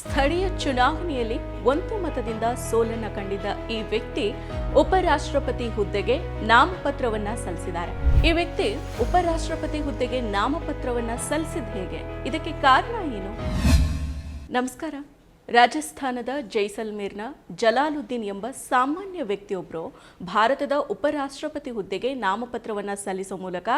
ಸ್ಥಳೀಯ ಚುನಾವಣೆಯಲ್ಲಿ ಒಂದು ಮತದಿಂದ ಸೋಲನ್ನ ಕಂಡಿದ್ದ ಈ ವ್ಯಕ್ತಿ ಉಪರಾಷ್ಟ್ರಪತಿ ಹುದ್ದೆಗೆ ನಾಮಪತ್ರವನ್ನ ಸಲ್ಲಿಸಿದ್ದಾರೆ. ಈ ವ್ಯಕ್ತಿ ಉಪರಾಷ್ಟ್ರಪತಿ ಹುದ್ದೆಗೆ ನಾಮಪತ್ರವನ್ನ ಸಲ್ಲಿಸಿದ ಹೇಗೆ? ಇದಕ್ಕೆ ಕಾರಣ ಏನು? ನಮಸ್ಕಾರ. ರಾಜಸ್ಥಾನದ ಜೈಸಲ್ಮೇರ್ನ ಜಲಾಲುದ್ದೀನ್ ಎಂಬ ಸಾಮಾನ್ಯ ವ್ಯಕ್ತಿಯೊಬ್ಬರು ಭಾರತದ ಉಪರಾಷ್ಟ್ರಪತಿ ಹುದ್ದೆಗೆ ನಾಮಪತ್ರವನ್ನು ಸಲ್ಲಿಸುವ ಮೂಲಕ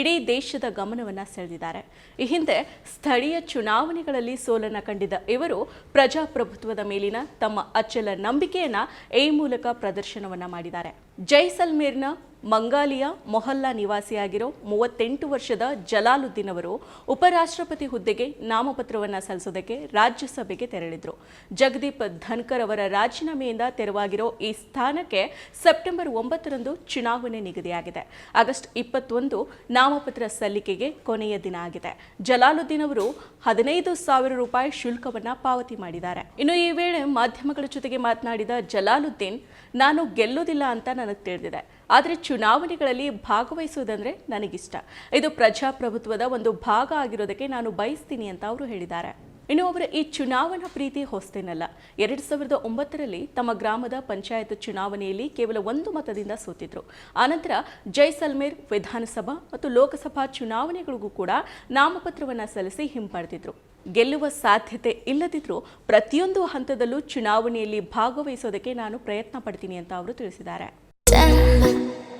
ಇಡೀ ದೇಶದ ಗಮನವನ್ನು ಸೆಳೆದಿದ್ದಾರೆ. ಈ ಹಿಂದೆ ಸ್ಥಳೀಯ ಚುನಾವಣೆಗಳಲ್ಲಿ ಸೋಲನ್ನು ಕಂಡಿದ್ದ ಇವರು ಪ್ರಜಾಪ್ರಭುತ್ವದ ಮೇಲಿನ ತಮ್ಮ ಅಚ್ಚಲ ನಂಬಿಕೆಯನ್ನು ಈ ಮೂಲಕ ಪ್ರದರ್ಶನವನ್ನು ಮಾಡಿದ್ದಾರೆ. ಜೈಸಲ್ಮೇರ್ನ ಮಂಗಾಲಿಯ ಮೊಹಲ್ಲಾ ನಿವಾಸಿಯಾಗಿರೋ ಮೂವತ್ತೆಂಟು ವರ್ಷದ ಜಲಾಲುದ್ದೀನ್ ಅವರು ಉಪರಾಷ್ಟ್ರಪತಿ ಹುದ್ದೆಗೆ ನಾಮಪತ್ರವನ್ನು ಸಲ್ಲಿಸೋದಕ್ಕೆ ರಾಜ್ಯಸಭೆಗೆ ತೆರಳಿದ್ರು. ಜಗದೀಪ್ ಧನ್ಕರ್ ಅವರ ರಾಜೀನಾಮೆಯಿಂದ ತೆರವಾಗಿರೋ ಈ ಸ್ಥಾನಕ್ಕೆ ಸೆಪ್ಟೆಂಬರ್ ಒಂಬತ್ತರಂದು ಚುನಾವಣೆ ನಿಗದಿಯಾಗಿದೆ. ಆಗಸ್ಟ್ ಇಪ್ಪತ್ತೊಂದು ನಾಮಪತ್ರ ಸಲ್ಲಿಕೆಗೆ ಕೊನೆಯ ದಿನ ಆಗಿದೆ. ಜಲಾಲುದ್ದೀನ್ ಅವರು ಹದಿನೈದು ಸಾವಿರ ರೂಪಾಯಿ ಶುಲ್ಕವನ್ನು ಪಾವತಿ ಮಾಡಿದ್ದಾರೆ. ಇನ್ನು ಈ ವೇಳೆ ಮಾಧ್ಯಮಗಳ ಜೊತೆಗೆ ಮಾತನಾಡಿದ ಜಲಾಲುದ್ದೀನ್, ನಾನು ಗೆಲ್ಲೋದಿಲ್ಲ ಅಂತ ನನಗೆ ತಿಳಿದಿದೆ. ಆದರೆ ಚುನಾವಣೆಗಳಲ್ಲಿ ಭಾಗವಹಿಸುವುದಂದ್ರೆ ನನಗಿಷ್ಟ. ಇದು ಪ್ರಜಾಪ್ರಭುತ್ವದ ಒಂದು ಭಾಗ ಆಗಿರೋದಕ್ಕೆ ನಾನು ಬಯಸ್ತೀನಿ ಅಂತ ಅವರು ಹೇಳಿದ್ದಾರೆ. ಇನ್ನು ಅವರ ಈ ಚುನಾವಣಾ ಪ್ರೀತಿ ಹೊಸ್ತೇನಲ್ಲ. ಎರಡು ಸಾವಿರದ ಒಂಬತ್ತರಲ್ಲಿ ತಮ್ಮ ಗ್ರಾಮದ ಪಂಚಾಯತ್ ಚುನಾವಣೆಯಲ್ಲಿ ಕೇವಲ ಒಂದು ಮತದಿಂದ ಸೋತಿದ್ರು. ಆನಂತರ ಜೈಸಲ್ಮೇರ್ ವಿಧಾನಸಭಾ ಮತ್ತು ಲೋಕಸಭಾ ಚುನಾವಣೆಗಳಿಗೂ ಕೂಡ ನಾಮಪತ್ರವನ್ನು ಸಲ್ಲಿಸಿ ಹಿಂಪಡೆದಿದ್ರು. ಗೆಲ್ಲುವ ಸಾಧ್ಯತೆ ಇಲ್ಲದಿದ್ರೂ ಪ್ರತಿಯೊಂದು ಹಂತದಲ್ಲೂ ಚುನಾವಣೆಯಲ್ಲಿ ಭಾಗವಹಿಸೋದಕ್ಕೆ ನಾನು ಪ್ರಯತ್ನ ಪಡ್ತೀನಿ ಅಂತ ಅವರು ತಿಳಿಸಿದ್ದಾರೆ.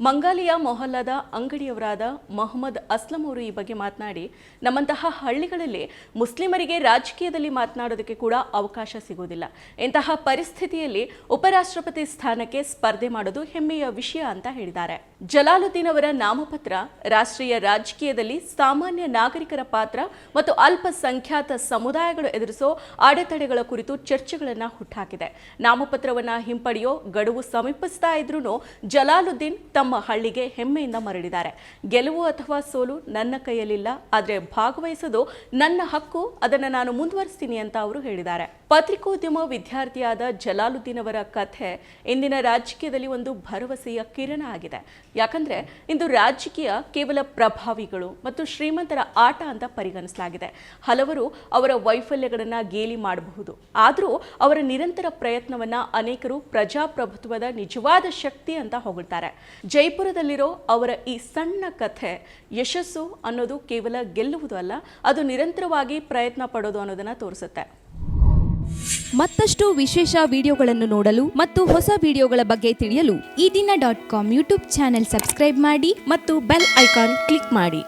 ಮಂಗಾಲಿಯ ಮೊಹಲ್ಲಾದ ಅಂಗಡಿಯವರಾದ ಮೊಹಮ್ಮದ್ ಅಸ್ಲಂ ಅವರು ಈ ಬಗ್ಗೆ ಮಾತನಾಡಿ, ನಮ್ಮಂತಹ ಹಳ್ಳಿಗಳಲ್ಲಿ ಮುಸ್ಲಿಮರಿಗೆ ರಾಜಕೀಯದಲ್ಲಿ ಮಾತನಾಡೋದಕ್ಕೆ ಕೂಡ ಅವಕಾಶ ಸಿಗೋದಿಲ್ಲ ಇಂತಹ ಪರಿಸ್ಥಿತಿಯಲ್ಲಿ ಉಪರಾಷ್ಟ್ರಪತಿ ಸ್ಥಾನಕ್ಕೆ ಸ್ಪರ್ಧೆ ಮಾಡೋದು ಹೆಮ್ಮೆಯ ವಿಷಯ ಅಂತ ಹೇಳಿದ್ದಾರೆ. ಜಲಾಲುದ್ದೀನ್ ಅವರ ನಾಮಪತ್ರ ರಾಷ್ಟ್ರೀಯ ರಾಜಕೀಯದಲ್ಲಿ ಸಾಮಾನ್ಯ ನಾಗರಿಕರ ಪಾತ್ರ ಮತ್ತು ಅಲ್ಪಸಂಖ್ಯಾತ ಸಮುದಾಯಗಳು ಎದುರಿಸೋ ಅಡೆತಡೆಗಳ ಕುರಿತು ಚರ್ಚೆಗಳನ್ನು ಹುಟ್ಟಾಕಿದೆ ನಾಮಪತ್ರವನ್ನ ಹಿಂಪಡೆಯೋ ಗಡುವು ಸಮೀಪಿಸ್ತಾ ಇದ್ರೂ ಜಲಾಲುದ್ದೀನ್ ತಮ್ಮ ಹಳ್ಳಿಗೆ ಹೆಮ್ಮೆಯಿಂದ ಮರಳಿದ್ದಾರೆ. ಗೆಲುವು ಅಥವಾ ಸೋಲು ನನ್ನ ಕೈಯಲ್ಲಿಲ್ಲ, ಆದರೆ ಭಾಗವಹಿಸೋದು ನನ್ನ ಹಕ್ಕು, ಅದನ್ನು ನಾನು ಮುಂದುವರಿಸ್ತೀನಿ ಅಂತ ಅವರು ಹೇಳಿದ್ದಾರೆ. ಪತ್ರಿಕೋದ್ಯಮ ವಿದ್ಯಾರ್ಥಿಯಾದ ಜಲಾಲುದ್ದೀನ್ ಅವರ ಕಥೆ ಇಂದಿನ ರಾಜಕೀಯದಲ್ಲಿ ಒಂದು ಭರವಸೆಯ ಕಿರಣ ಆಗಿದೆ. ಯಾಕಂದ್ರೆ ಇಂದು ರಾಜಕೀಯ ಕೇವಲ ಪ್ರಭಾವಿಗಳು ಮತ್ತು ಶ್ರೀಮಂತರ ಆಟ ಅಂತ ಪರಿಗಣಿಸಲಾಗಿದೆ. ಹಲವರು ಅವರ ವೈಫಲ್ಯಗಳನ್ನು ಗೇಲಿ ಮಾಡಬಹುದು. ಆದರೂ ಅವರ ನಿರಂತರ ಪ್ರಯತ್ನವನ್ನ ಅನೇಕರು ಪ್ರಜಾಪ್ರಭುತ್ವದ ನಿಜವಾದ ಶಕ್ತಿ ಅಂತ ಹೊಗಳ್ತಾರೆ. ಜೈಪುರದಲ್ಲಿರೋ ಅವರ ಈ ಸಣ್ಣ ಕಥೆ ಯಶಸ್ಸು ಅನ್ನೋದು ಕೇವಲ ಗೆಲ್ಲುವುದು ಅಲ್ಲ, ಅದು ನಿರಂತರವಾಗಿ ಪ್ರಯತ್ನ ಪಡೋದು ಅನ್ನೋದನ್ನ ತೋರಿಸುತ್ತೆ. ಮತ್ತಷ್ಟು ವಿಶೇಷ ವಿಡಿಯೋಗಳನ್ನು ನೋಡಲು ಮತ್ತು ಹೊಸ ವಿಡಿಯೋಗಳ ಬಗ್ಗೆ ತಿಳಿಯಲು Ee Dina dot com YouTube channel subscribe ಮಾಡಿ ಮತ್ತು ಬೆಲ್ ಐಕಾನ್ ಕ್ಲಿಕ್ ಮಾಡಿ.